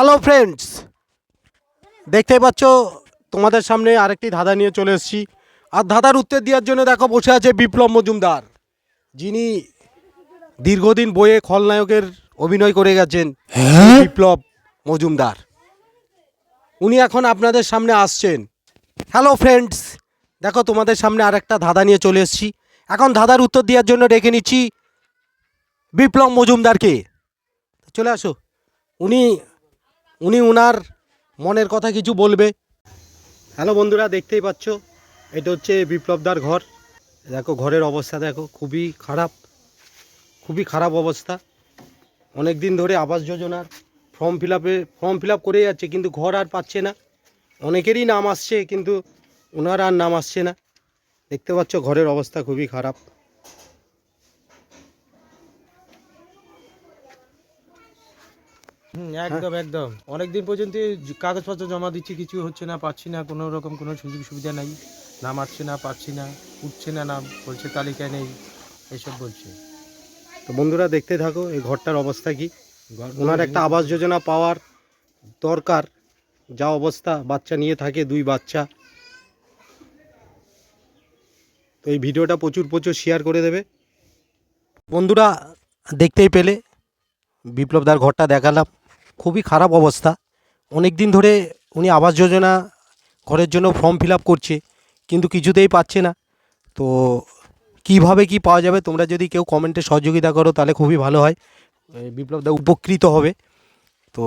Hello friends দেখতেই পাচ্ছ তোমাদের সামনে আরেকটি ধাঁধা নিয়ে চলে এসেছি। আর ধাঁধার উত্তর দেওয়ার জন্য দেখো বসে আছে বিপ্লব মজুমদার। যিনি দীর্ঘদিন বইয়ে খলনায়কের অভিনয় করে গেছেন বিপ্লব মজুমদার। উনি এখন আপনাদের সামনে আসছেন। হ্যালো ফ্রেন্ডস দেখো তোমাদের সামনে আরেকটা ধাঁধা নিয়ে চলে এসেছি। এখন ধাঁধার উত্তর দেওয়ার জন্য ডেকে নিচ্ছি বিপ্লব মজুমদারকে। চলে আসো। উনি উনি উনার মনের কথা কিছু বলবে। হ্যালো বন্ধুরা, দেখতেই পাচ্ছ, এটা হচ্ছে বিপ্লবদার ঘর। দেখো, ঘরের অবস্থা দেখো, খুবই খারাপ খুবই খারাপ অবস্থা। অনেক দিন ধরে আবাস যোজনার ফর্ম ফিল আপে ফর্ম ফিল আপ করে যাচ্ছে, কিন্তু ঘর আর পাচ্ছে না। অনেকেরই নাম আসছে, কিন্তু ওনার আর নাম আসছে না। দেখতে পাচ্ছ, ঘরের অবস্থা খুবই খারাপ। হুম একদম একদম। অনেক দিন পর্যন্ত কাগজপত্র জমা দিচ্ছি কিছু হচ্ছে না পাচ্ছি না কোনো রকম কোনো সুযোগ সুবিধা নাই। নাম আসছে না পাচ্ছি না উঠছে না নাম বলছে তালিকায় নেই এসব বলছে। তো বন্ধুরা দেখতে থাকো এই ঘরটার অবস্থা কি? ওনার একটা আবাস যোজনা পাওয়ার দরকার। যা অবস্থা বাচ্চা নিয়ে থাকে দুই বাচ্চা। তো এই ভিডিওটা প্রচুর প্রচুর শেয়ার করে দেবে। বন্ধুরা দেখতেই পেলে বিপ্লবদার ঘরটা দেখালাম। খুবই খারাপ অবস্থা। অনেক দিন ধরে উনি আবাস যোজনা ঘরের জন্য ফর্ম ফিল আপ করছে, কিন্তু কিছুতেই পাচ্ছে না। তো কীভাবে কি পাওয়া যাবে তোমরা যদি কেউ কমেন্টে সহযোগিতা করো তাহলে খুবই ভালো হয়। বিপ্লবদা উপকৃত হবে। তো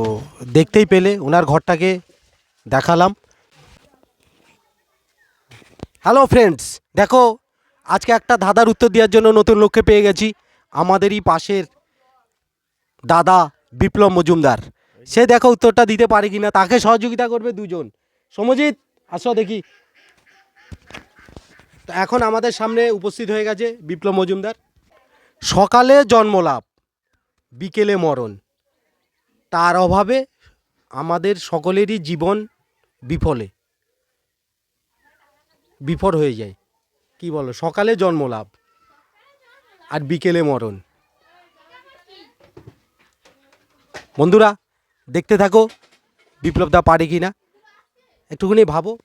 দেখতেই পেলে ওনার ঘরটাকে দেখালাম। হ্যালো ফ্রেন্ডস, দেখো আজকে একটা দাদার উত্তর দেওয়ার জন্য নতুন লোককে পেয়ে গেছি। আমাদেরই পাশের দাদা বিপ্লব মজুমদার। সে দেখো উত্তরটা দিতে পারে কি না তাকে সহযোগিতা করবে দুজন। সমজিৎ, আসো দেখি। তো এখন আমাদের সামনে উপস্থিত হয়ে গেছে বিপ্লব মজুমদার। সকালে জন্মলাভ, বিকেলে মরণ। তার অভাবে আমাদের সকলেরই জীবন বিফলে, বিফল হয়ে যায়। কি বলো, সকালে জন্মলাভ আর বিকেলে মরণ। বন্ধুরা দেখতে থাকো, বিপ্লবদা পারে কি না একটুখানি ভাবো।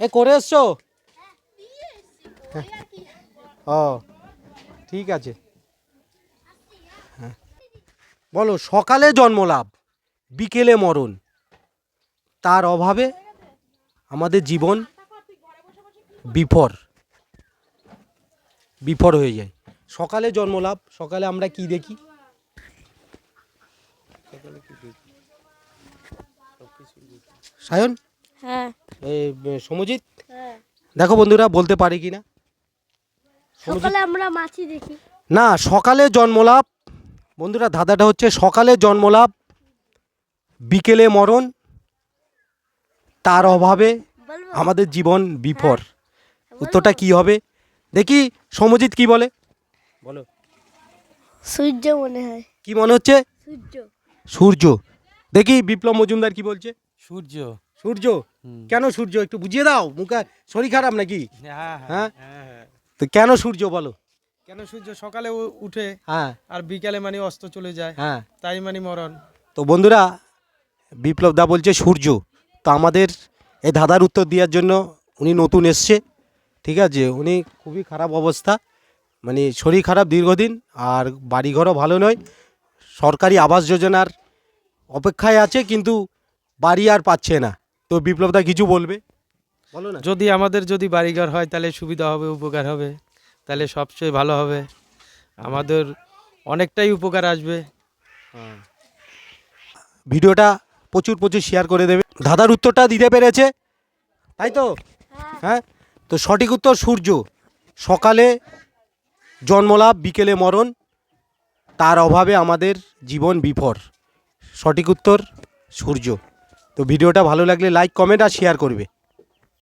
এ, করে এসছো। ও, ঠিক আছে। হ্যাঁ। বলো, সকালে জন্মলাভ, বিকেলে মরণ। তার অভাবে আমাদের জীবন বিফর। বিফর হয়ে যায়। সকালে জন্মলাভ, সকালে আমরা কি দেখি? সায়ন? হ্যাঁ। সমজিৎ? হ্যাঁ। দেখো বন্ধুরা বলতে পারে কি না? সকালে আমরা মাছি দেখি। না সকালে জন্মলাভ। বন্ধুরা ধাঁধাটা হচ্ছে সকালে জন্মলাভ বিকেলে মরণ তার অভাবে আমাদের জীবন বিফর। উত্তরটা কি হবে? দেখি সমজিৎ কি বলে? বলো। সূর্য মনে হয়। কি মনে হচ্ছে? সূর্য। সূর্য। দেখি বিপ্লব মজুমদার কি বলছে? সূর্য। সূর্য? কেন সূর্য? একটু বুঝিয়ে দাও। মুখে শরীর খারাপ নাকি? হ্যাঁ হ্যাঁ? হ্যাঁ হ্যাঁ? তো কেন সূর্য বলো? কেন সূর্য? সকালে উঠে হ্যাঁ। আর বিকালে মানে অস্ত চলে যায়। হ্যাঁ। তাই মানে মরণ। তো বন্ধুরা বিপ্লব দা বলছে সূর্য। তো আমাদের এই ধাঁধার উত্তর দেওয়ার জন্য উনি নতুন এসছে। ঠিক আছে? উনি খুবই খারাপ অবস্থা। মানে শরীর খারাপ দীর্ঘদিন আর বাড়িঘরও ভালো নয়। সরকারি আবাস যোজনার অপেক্ষায় আছে কিন্তু বাড়ি আর পাচ্ছে না। তো বিপ্লব দা কিছু বলবে? বলো না। যদি আমাদের যদি বাড়িঘর হয় তাহলে সুবিধা হবে উপকার হবে। তাহলে সবচেয়ে ভালো হবে। আমাদের অনেকটাই উপকার আসবে। ভিডিওটা প্রচুর প্রচুর শেয়ার করে দেবে। ধাঁধার উত্তরটা দিতে পেরেছে? তাই তো? হ্যাঁ। তো সঠিক উত্তর সূর্য। সকালে জন্মলাভ বিকেলে মরণ। তার অভাবে আমাদের জীবন বিফর সঠিক উত্তর সূর্য। তো ভিডিওটা ভালো লাগলে লাইক কমেন্ট আর শেয়ার করবে।